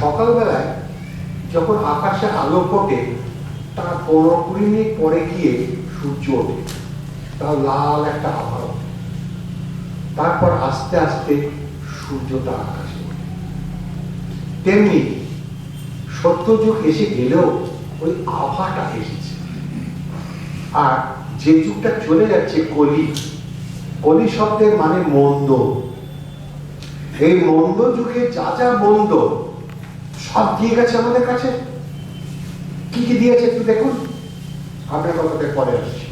সকালবেলায় যখন আকাশে আলো ফোটে, তার পনেরো কুড়ি মিনিট পরে গিয়ে সূর্য ওঠে। তার লাল একটা ওঠে। তারপর আস্তে আস্তে সূর্যটা আকাশে ওঠে। তেমনি সত্যযুগ এসে গেলেও ওই আভাটা এসেছে। আর যে যুগটা চলে যাচ্ছে কলি কলি শব্দের মানে মন্দ। এই মন্দ যুগে যা যা মন্দ সব দিয়ে গেছে আমাদের কাছে। কি কি দিয়েছে একটু দেখুন। আমরা কথাতে পরে আসছি।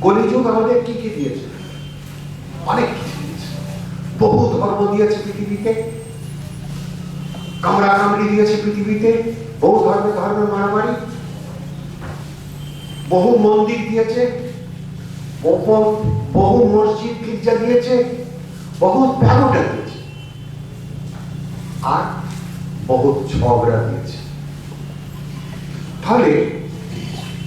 কলিযুগ আমাদের কি কি দিয়েছে? অনেক কিছু দিয়েছে। বহু ধর্ম দিয়েছে পৃথিবীতে। কামড়া কামড়ি দিয়েছে পৃথিবীতে। বহু ধর্মে ধর্মের মারামারি। বহু মন্দির দিয়েছে। বহু- মসজিদ গির্জা দিয়েছে। বহু প্যাগোডা দিয়েছে। আর বহু ঝগড়া দিয়েছে। তাহলে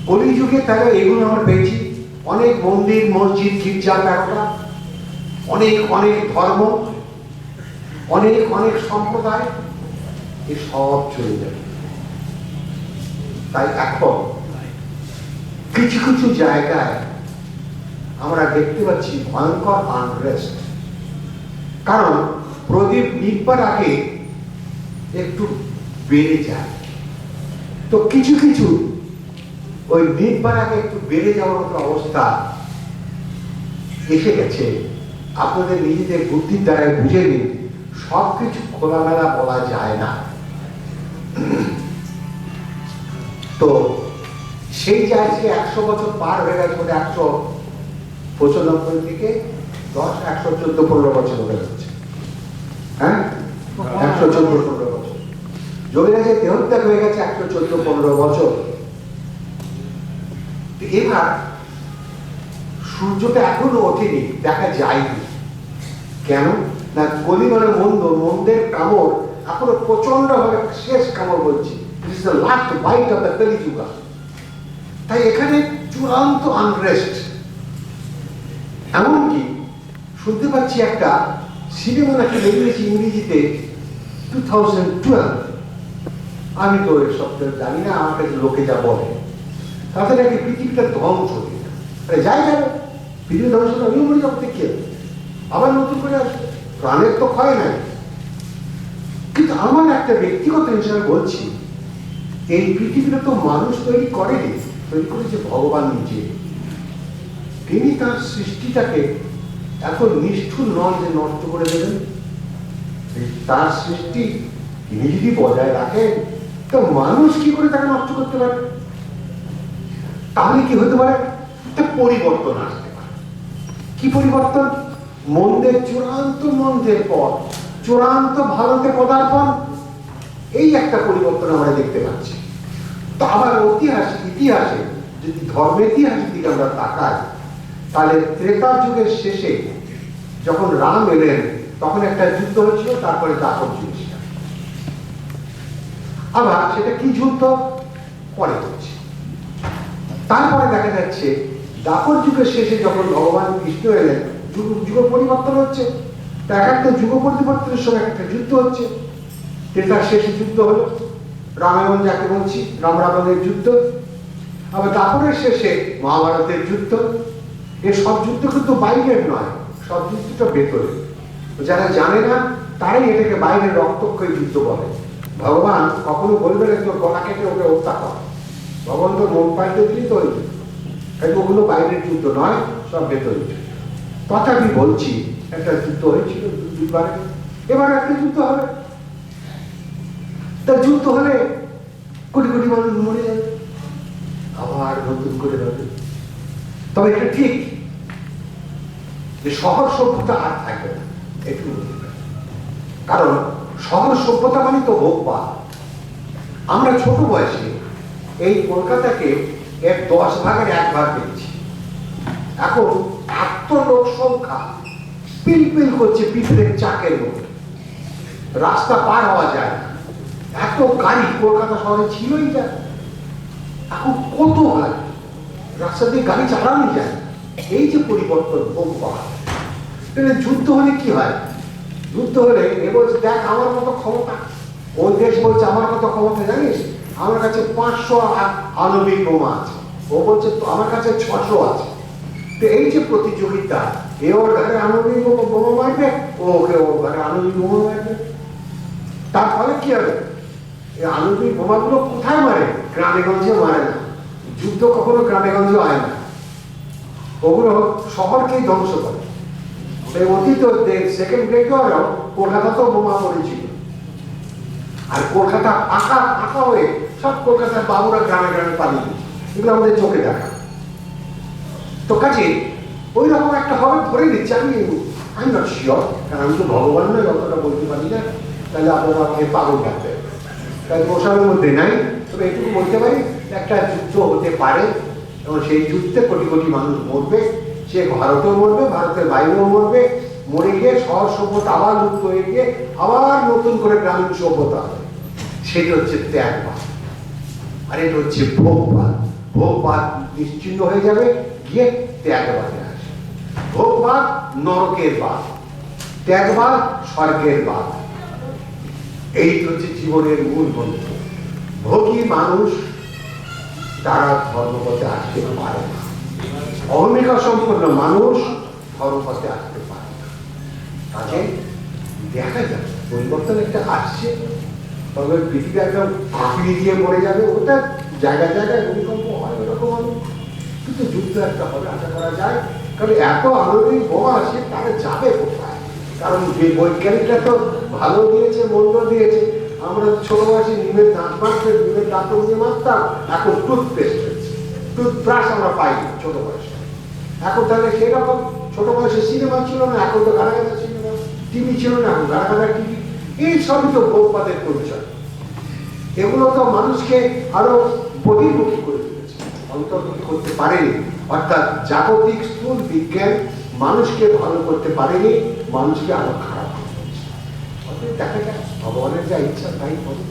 কলিযুগে তাহলে এগুলো আমরা পেয়েছি। অনেক মন্দির, মসজিদ গির্জা প্যাগোডা অনেক অনেক ধর্ম, অনেক অনেক সম্প্রদায়, এ সব চলে যাবে তাই এখন কিছু কিছু জায়গায় আমরা দেখতে পাচ্ছি ভয়ঙ্কর আনরেস্ট কারণ প্রদীপ নিবার আগে একটু বেড়ে যায়। তো কিছু কিছু ওই আগে একটু বেড়ে যাওয়ার মতো অবস্থা এসে গেছে। আপনাদের নিজেদের বুদ্ধির দ্বারা বুঝে নিন সব কিছু খোলামেলা বলা যায় না। তো সেই জায়গায় একশো বছর পার হয়ে গেছে মানে একশো পঁচানব্বই থেকে দশ, একশো চোদ্দ, পনেরো বছর হয়ে যাচ্ছে হ্যাঁ? একশো চোদ্দ, পনেরো। বছর জমি গেছে দেহত্যাগ হয়ে গেছে একশো চোদ্দ, পনেরো বছর। এবার সূর্যটা এখনও ওঠেনি, দেখা যায়নি। কেন? না গলি মানে মন্দ, মন্দের কামড় এখনও প্রচণ্ড ভাবে শেষ কামড় বলছি। Last bite of the Kaliyuga তাই এখানে চূড়ান্ত আনরেস্ট এমনকি শুনতে পাচ্ছি একটা সিনেমা নাকি বেরিয়েছে ইংরেজিতে টু থাউজেন্ড টুয়েলভ আমি তো এসব জানি না, আমার কাছে লোকে যা বলে। তাতে নাকি পৃথিবীটা ধ্বংস হয়ে যাবে যাই যাবে পৃথিবী ধ্বংস আমিও মরে যাব তো আবার নতুন করে আসবে। প্রাণের তো ক্ষয় নাই। কিন্তু আমার একটা ব্যক্তিগত হিসাবে বলছি, এই পৃথিবীটা তো মানুষ তৈরি করেনি, তৈরি করেছে ভগবান নিজে। তিনি তার সৃষ্টিটাকে এত নিষ্ঠুর নন যে নষ্ট করে দেবেন। তার সৃষ্টি তিনি যদি বজায় রাখেন তো মানুষ কি করে তাকে নষ্ট করতে পারে? তাহলে কি হতে পারে? পরিবর্তন আসতে পারে। কি পরিবর্তন? মন্দের চূড়ান্ত মন্দের পর চূড়ান্ত ভারতে পদার্পণ। এই একটা পরিবর্তন আমরা দেখতে পাচ্ছি। তো আবার ঐতিহাস ইতিহাসে যদি ধর্মের ইতিহাসের দিকে আমরা তাকাই, তাহলে ত্রেতা যুগের শেষে যখন রাম এলেন, তখন একটা যুদ্ধ হয়েছিল, তারপরে দাপর যুগ। আবার সেটা কি যুদ্ধ? পরে হচ্ছে তারপরে দেখা যাচ্ছে দাপর যুগের শেষে যখন ভগবান কৃষ্ণ এলেন, যুগ যুগ পরিবর্তন হচ্ছে। এক একটা যুগ পরিবর্তনের সময় একটা যুদ্ধ হচ্ছে। তার শেষে যুদ্ধ হলো। রামায়ণ যাকে বলছি রাম রাবণের যুদ্ধ। আবার দাপরের শেষে মহাভারতের যুদ্ধ। এ সব যুদ্ধ কিন্তু বাইরের নয়, সব যুদ্ধটা ভেতরে যারা জানে না, তারাই এটাকে বাইরের রক্তক্ষয় যুদ্ধ বলে। ভগবান কখনো বলবে না তোর গলা কেটে ওকে হত্যা কর। ভগবান তোর মন পাল্টে দিলি তো হয়ে তাই ওগুলো বাইরের যুদ্ধ নয়, সব ভেতরে। তথাপি বলছি, একটা যুদ্ধ হয়েছিল দু- দুবারে এবার একটা যুদ্ধ হবে? তা যুদ্ধ হলে কোটি কোটি মানুষ মরে যাবে, আবার নতুন করে হবে তবে এটা ঠিক যে শহর সভ্যতা আর থাকবে না একটু কারণ শহর সভ্যতা মানে তো পাওয়া আমরা ছোট বয়সে এই কলকাতাকে এর দশ ভাগের এক ভাগ পেয়েছি। এখন এত লোক সংখ্যা, পিল পিল করছে পিঁপড়ের চাকের মতো। রাস্তা পার হওয়া যায় এত গাড়ি কলকাতা শহরে ছিলই যা এখন কত গাড়ি? রাস্তা দিয়ে গাড়ি চালানো যায় এই যে পরিবর্তন পাওয়া তাহলে যুদ্ধ হলে কি হয়? যুদ্ধ হলে এ বলছে, দেখ, আমার মতো ক্ষমতা। ও দেশ বলছে, আমার কত ক্ষমতা, জানিস? আমার কাছে পাঁচশো আণবিক বোমা আছে। ও বলছে আমার কাছে ছশো আছে। তো এই যে প্রতিযোগিতা, এ ওর ঘরে আণবিক বোমা মারবে? ও ওকে ওর ঘরে আণবিক বোমা মারবে। তার ফলে কি হবে? এই আণবিক বোমাগুলো কোথায় মারে? গ্রামে গঞ্জে মারে না। যুদ্ধ কখনো গ্রামে গঞ্জে হয় না। ওগুলো শহরকেই ধ্বংস করে। অতীত সেকেন্ড গ্রেড ওয়ারেও কলকাতাতেও বোমা পড়েছিল আর কলকাতা আঁকা আঁকা হয়ে সব কলকাতার বাবুরা গ্রামে গ্রামে পালিয়ে। এগুলো আমাদের চোখে দেখা তো কাজে ওই রকম একটা হবে ধরে নিচ্ছে আমি আমি নট শিওর কারণ আমি তো ভগবান নয় অতটা বলতে পারি না তাহলে আপনারা আমাকে পাগল ডাকতে তাই মশালের মধ্যে নাই তবে এটুকু বলতে পারি একটা যুদ্ধ হতে পারে এবং সেই যুদ্ধে কোটি কোটি মানুষ মরবে সে ভারতেও মরবে, ভারতের বাইরেও মরবে, মরে গিয়ে শহর সভ্যতা আবার লুপ্ত হয়ে গিয়ে আবার নতুন করে গ্রামীণ সভ্যতা হবে। সেটা হচ্ছে ত্যাগবাদ। আর এটা হচ্ছে ভোগবাদ। ভোগবাদ নিশ্চিন্ন হয়ে যাবে, গিয়ে ত্যাগবাদে আসে ভোগবাদ নরকের বাদ। ত্যাগবাদ স্বর্গের বাদ। এই হচ্ছে জীবনের মূল মন্ত্র ভোগী মানুষ তারা ধর্মপথে আসতে পারে না। অহমিকা সম্পন্ন মানুষ ধর্মপথে আসতে পারে কাজে দেখা যাক, পরিবর্তন একটা আসছে। তবে পৃথিবী একদম আঁকড়ি দিয়ে মরে যাবে, ওটা জায়গায় জায়গায় ভূমিকম্প হয়, ওরকম হবে। কিন্তু যুদ্ধ একটা হবে, আশা করা যায়। কারণ এত আণবিক বোমা আছে তারা যাবে কোথায়? কারণ যে বৈজ্ঞানিকরা তো ভালো দিয়েছে, মন্দ দিয়েছে। আমরা ছোট বয়সে নিমের দাঁত মারতে, নিমের দাঁত দিয়ে মারতাম, এখন টুথপেস্ট হয়েছে। টুথব্রাশ আমরা পাই ছোট বয়সে। এখন তাহলে সেরকম ছোট বয়সে সিনেমা ছিল না, এখন তো গাড়া সিনেমা। টিভি ছিল না, এখন গাড়া টিভি এই সবই তো ভোগবাদের পরিচয়। এগুলো তো মানুষকে আরও বহির্মুখী করে তুলেছে। অন্তর্মুখী করতে পারেনি। অর্থাৎ জাগতিক স্থূল বিজ্ঞান মানুষকে ভালো করতে পারেনি, মানুষকে আরও খারাপ করে দিয়েছে। দেখা যাক, ভগবানের যা ইচ্ছা তাই হবে